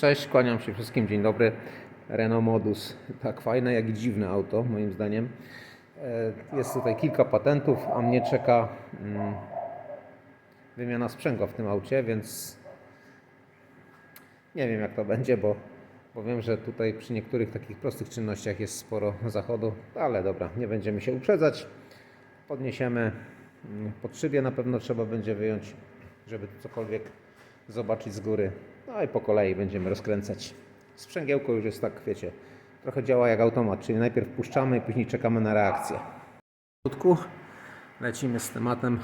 Cześć, kłaniam się wszystkim, dzień dobry. Renault Modus, tak fajne jak i dziwne auto, moim zdaniem. E, Jest tutaj kilka patentów, a mnie czeka mm, wymiana sprzęgła w tym aucie, więc nie wiem jak to będzie, bo, bo wiem, że tutaj przy niektórych takich prostych czynnościach jest sporo zachodu, ale dobra, nie będziemy się uprzedzać. Podniesiemy mm, pod szybie, na pewno trzeba będzie wyjąć, żeby cokolwiek zobaczyć z góry. No i po kolei będziemy rozkręcać. Sprzęgiełko już jest tak, wiecie, trochę działa jak automat, czyli najpierw puszczamy i później czekamy na reakcję. Krótku lecimy z tematem,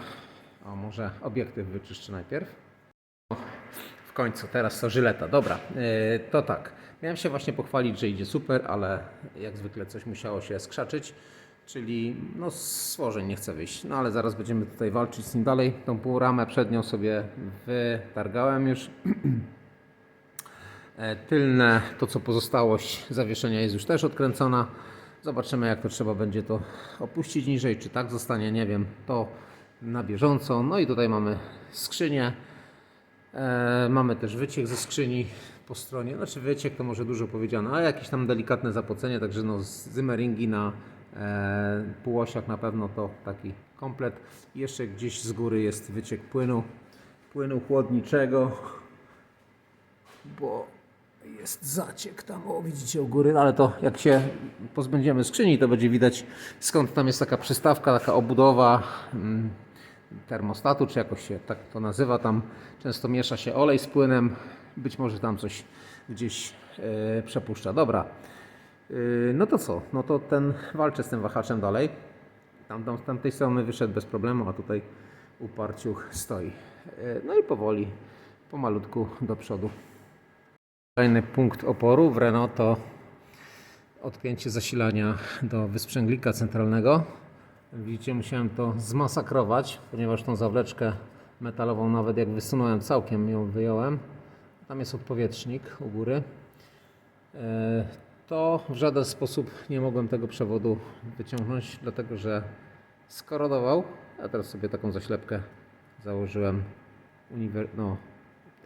o może obiektyw wyczyszczę najpierw. W końcu, teraz to żyleta. Dobra, yy, to tak. Miałem się właśnie pochwalić, że idzie super, ale jak zwykle coś musiało się skrzaczyć, czyli no stworzeń nie chce wyjść. No ale zaraz będziemy tutaj walczyć z nim dalej. Tą półramę przednią sobie wytargałem już. E, Tylne, to co pozostałość zawieszenia jest już też odkręcona. Zobaczymy jak to trzeba będzie to opuścić niżej, czy tak zostanie, nie wiem. To na bieżąco. No i tutaj mamy skrzynię. E, mamy też wyciek ze skrzyni po stronie. Znaczy wyciek to może dużo powiedziane, ale jakieś tam delikatne zapocenie, także no zimmeringi na e, półosiach na pewno to taki komplet. I jeszcze gdzieś z góry jest wyciek płynu, płynu chłodniczego, bo jest zaciek tam, o widzicie u góry, ale to jak się pozbędziemy skrzyni, to będzie widać skąd tam jest taka przystawka, taka obudowa mm, termostatu, czy jakoś się tak to nazywa. Tam często miesza się olej z płynem, być może tam coś gdzieś e, przepuszcza. Dobra, E, no to co? No to ten walczę z tym wahaczem dalej. Tam, tam, z tamtej strony wyszedł bez problemu, a tutaj uparciuch stoi. E, No i powoli, pomalutku do przodu. Kolejny punkt oporu w Renault to odpięcie zasilania do wysprzęglika centralnego. Widzicie, musiałem to zmasakrować, ponieważ tą zawleczkę metalową nawet jak wysunąłem całkiem ją wyjąłem. Tam jest odpowietrznik u góry. E, To w żaden sposób nie mogłem tego przewodu wyciągnąć, dlatego że skorodował. Ja teraz sobie taką zaślepkę założyłem uniwer- no,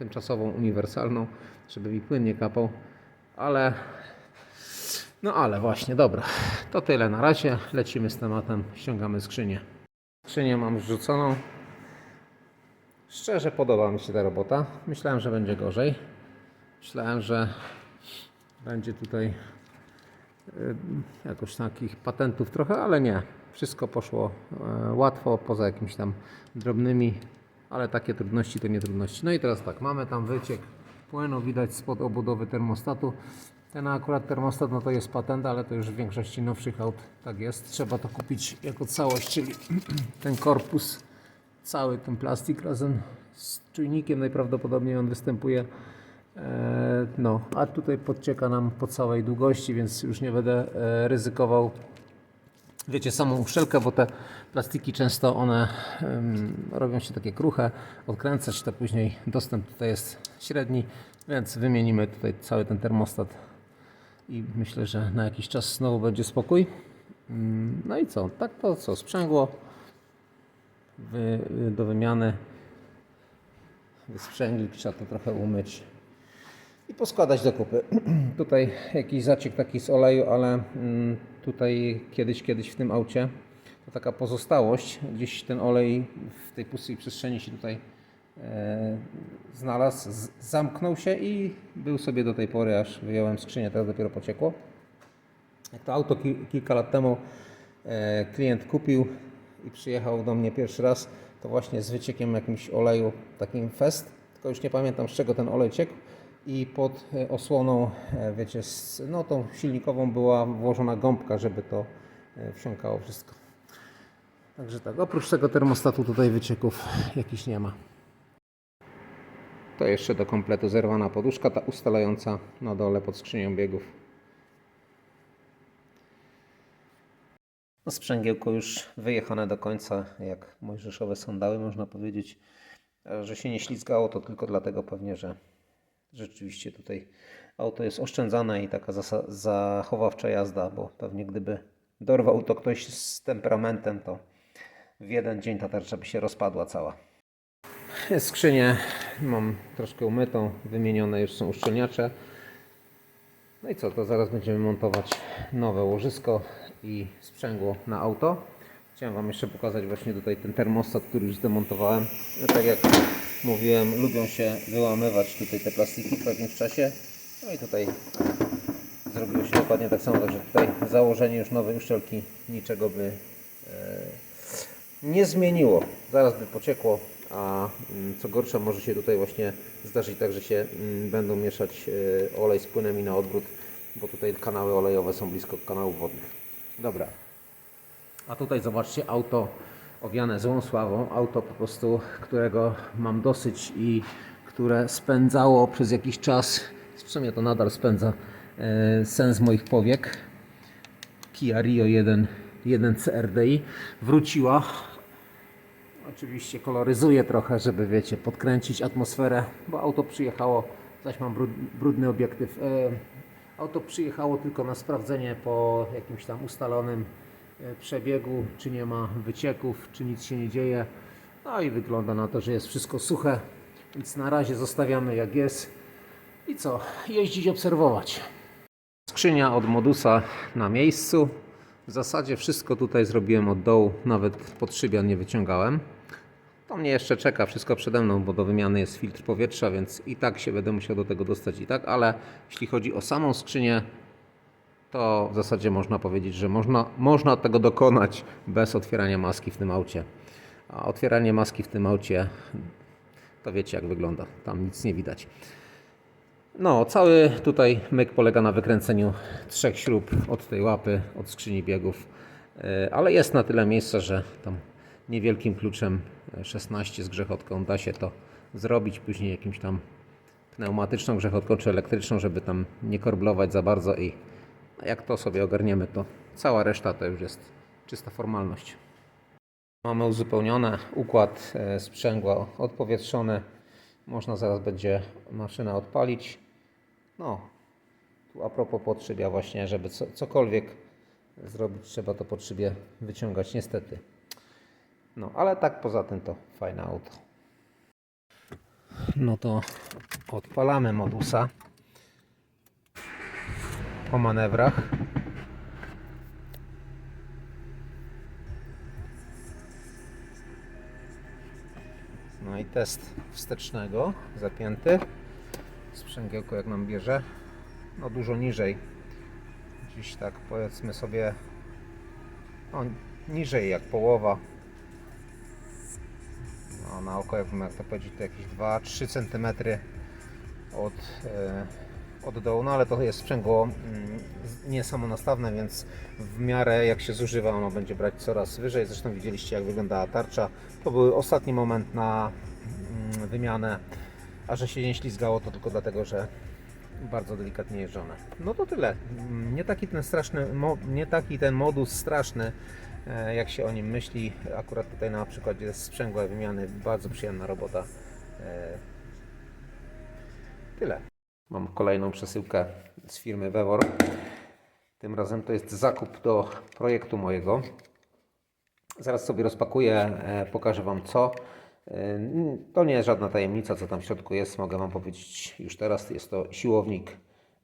tymczasową uniwersalną, żeby mi płyn nie kapał, ale no ale właśnie, dobra. To tyle na razie. Lecimy z tematem, ściągamy skrzynię. Skrzynię mam zrzuconą. Szczerze podoba mi się ta robota. Myślałem, że będzie gorzej. Myślałem, że będzie tutaj y, jakoś takich patentów trochę, ale nie. Wszystko poszło e, łatwo, poza jakimiś tam drobnymi, ale takie trudności to nie trudności. No i teraz tak, mamy tam wyciek płynu, widać spod obudowy termostatu. Ten akurat termostat no to jest patent, ale to już w większości nowszych aut tak jest. Trzeba to kupić jako całość, czyli ten korpus, cały ten plastik razem z czujnikiem najprawdopodobniej on występuje. E, No, a tutaj podcieka nam po całej długości, więc już nie będę e, ryzykował wiecie, samą uszczelkę, bo te plastiki często one em, robią się takie kruche, odkręcać to później dostęp tutaj jest średni, więc wymienimy tutaj cały ten termostat i myślę, że na jakiś czas znowu będzie spokój. Mm, No i co? Tak to co? Sprzęgło do wymiany. Wysprzęglik, trzeba to trochę umyć i poskładać do kupy. tutaj jakiś zaciek taki z oleju, ale mm, tutaj kiedyś, kiedyś w tym aucie to taka pozostałość. Gdzieś ten olej w tej pustej przestrzeni się tutaj e, znalazł, z, zamknął się i był sobie do tej pory, aż wyjąłem skrzynię, teraz dopiero pociekło. To auto ki- kilka lat temu e, klient kupił i przyjechał do mnie pierwszy raz, to właśnie z wyciekiem jakimś oleju, takim fest, tylko już nie pamiętam z czego ten olej ciekł i pod e, osłoną, e, wiecie, z, no tą silnikową była włożona gąbka, żeby to e, wsiąkało wszystko. Także tak, oprócz tego termostatu tutaj wycieków jakichś nie ma. To jeszcze do kompletu zerwana poduszka, ta ustalająca na dole pod skrzynią biegów. No sprzęgiełko już wyjechane do końca, jak mojżeszowe sandały, można powiedzieć. Że się nie ślizgało, to tylko dlatego pewnie, że rzeczywiście tutaj auto jest oszczędzane i taka zachowawcza jazda, bo pewnie gdyby dorwał to ktoś z temperamentem, to w jeden dzień ta tarcza by się rozpadła cała. Skrzynię mam troszkę umytą, wymienione już są uszczelniacze. No i co, to zaraz będziemy montować nowe łożysko i sprzęgło na auto. Chciałem Wam jeszcze pokazać właśnie tutaj ten termostat, który już zdemontowałem. No, tak jak mówiłem, lubią się wyłamywać tutaj te plastiki po jakimś czasie. No i tutaj zrobiło się dokładnie tak samo, także tutaj założenie już nowej uszczelki niczego by e, nie zmieniło. Zaraz by pociekło, a mm, co gorsza może się tutaj właśnie zdarzyć tak, że się mm, będą mieszać e, olej z płynem i na odwrót, bo tutaj kanały olejowe są blisko kanałów wodnych. Dobra. A tutaj zobaczcie auto owiane złą sławą, auto po prostu, którego mam dosyć i które spędzało przez jakiś czas, w sumie to nadal spędza e, sens moich powiek. Kia Rio 1, 1 CRDI wróciła. Oczywiście koloryzuję trochę, żeby wiecie, podkręcić atmosferę, bo auto przyjechało, zaś mam brud, brudny obiektyw. E, auto przyjechało tylko na sprawdzenie po jakimś tam ustalonym przebiegu, czy nie ma wycieków, czy nic się nie dzieje. No i wygląda na to, że jest wszystko suche, więc na razie zostawiamy jak jest. I co? Jeździć, obserwować. Skrzynia od modusa na miejscu. W zasadzie wszystko tutaj zrobiłem od dołu, nawet pod szybian nie wyciągałem. To mnie jeszcze czeka, wszystko przede mną, bo do wymiany jest filtr powietrza, więc i tak się będę musiał do tego dostać i tak, ale jeśli chodzi o samą skrzynię, to w zasadzie można powiedzieć, że można, można tego dokonać bez otwierania maski w tym aucie. A otwieranie maski w tym aucie, to wiecie jak wygląda, tam nic nie widać. No, cały tutaj myk polega na wykręceniu trzech śrub od tej łapy, od skrzyni biegów, E, ale jest na tyle miejsca, że tam niewielkim kluczem e, 16 z grzechotką da się to zrobić, później jakimś tam pneumatyczną grzechotką czy elektryczną, żeby tam nie korblować za bardzo i jak to sobie ogarniemy, to cała reszta to już jest czysta formalność. Mamy uzupełnione, układ e, sprzęgła odpowietrzony. Można zaraz będzie maszyna odpalić. No, tu a propos podszybia właśnie, żeby co, cokolwiek zrobić, trzeba to podszybie wyciągać niestety. No, ale tak poza tym to fajne auto. No to odpalamy modusa po manewrach. No i test wstecznego zapięty. Sprzęgiełko jak nam bierze. No dużo niżej. Gdzieś tak powiedzmy sobie no, niżej jak połowa. No, na oko jakbym jak to powiedzieć to jakieś 2-3 cm od, e, od dołu, no ale to jest sprzęgło mm, nie samonastawne, więc w miarę jak się zużywa ono będzie brać coraz wyżej. Zresztą widzieliście jak wyglądała tarcza. To był ostatni moment na mm, wymianę, a że się nie ślizgało to tylko dlatego, że bardzo delikatnie jeżdżone. No to tyle. Mm, Nie taki ten straszny, nie taki ten modus straszny, e, jak się o nim myśli. Akurat tutaj na przykładzie sprzęgła wymiany bardzo przyjemna robota. E, Tyle. Mam kolejną przesyłkę z firmy Wewor. Tym razem to jest zakup do projektu mojego. Zaraz sobie rozpakuję, e, pokażę Wam co. E, To nie jest żadna tajemnica, co tam w środku jest. Mogę Wam powiedzieć już teraz. Jest to siłownik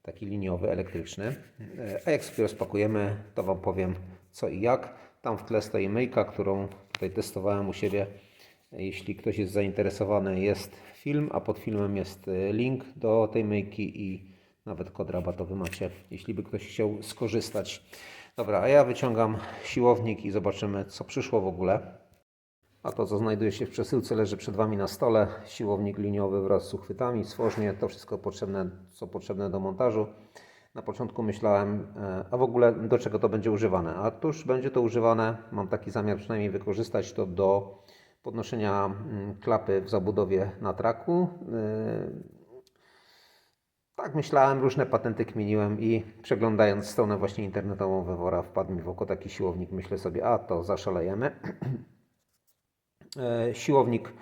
taki liniowy, elektryczny. E, A jak sobie rozpakujemy, to Wam powiem co i jak. Tam w tle stoi myjka, którą tutaj testowałem u siebie. Jeśli ktoś jest zainteresowany, jest film, a pod filmem jest e, link do tej myjki i nawet kod rabatowy macie, jeśli by ktoś chciał skorzystać. Dobra, a ja wyciągam siłownik i zobaczymy, co przyszło w ogóle. A to, co znajduje się w przesyłce, leży przed Wami na stole. Siłownik liniowy wraz z uchwytami, stworznie, to wszystko potrzebne, co potrzebne do montażu. Na początku myślałem, e, a w ogóle do czego to będzie używane. A tuż będzie to używane, mam taki zamiar przynajmniej wykorzystać to do podnoszenia mm, klapy w zabudowie na traku. E, Tak myślałem, różne patenty kminiłem i przeglądając stronę właśnie internetową Wewora wpadł mi w oko taki siłownik. Myślę sobie, a to zaszalejemy. E, siłownik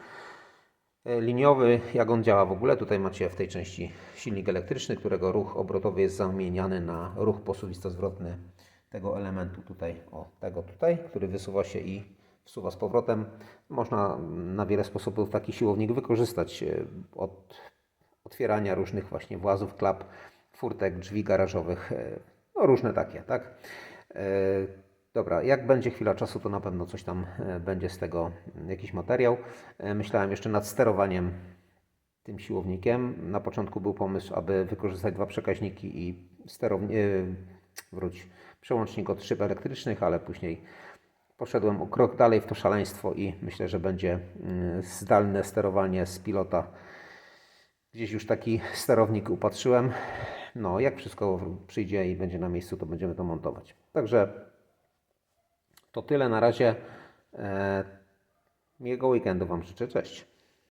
e, liniowy, jak on działa w ogóle. Tutaj macie w tej części silnik elektryczny, którego ruch obrotowy jest zamieniany na ruch posuwisto-zwrotny tego elementu tutaj, o tego tutaj, który wysuwa się i wsuwa z powrotem. Można na wiele sposobów taki siłownik wykorzystać e, od otwierania różnych właśnie włazów, klap, furtek, drzwi garażowych, e, no różne takie, tak? E, Dobra, jak będzie chwila czasu, to na pewno coś tam będzie z tego, jakiś materiał. Myślałem jeszcze nad sterowaniem tym siłownikiem. Na początku był pomysł, aby wykorzystać dwa przekaźniki i sterownie, wróć, przełącznik od szyb elektrycznych, ale później poszedłem o krok dalej w to szaleństwo i myślę, że będzie mm, zdalne sterowanie z pilota. Gdzieś już taki sterownik upatrzyłem. No, jak wszystko przyjdzie i będzie na miejscu, to będziemy to montować. Także to tyle na razie. E, Miłego weekendu Wam życzę. Cześć.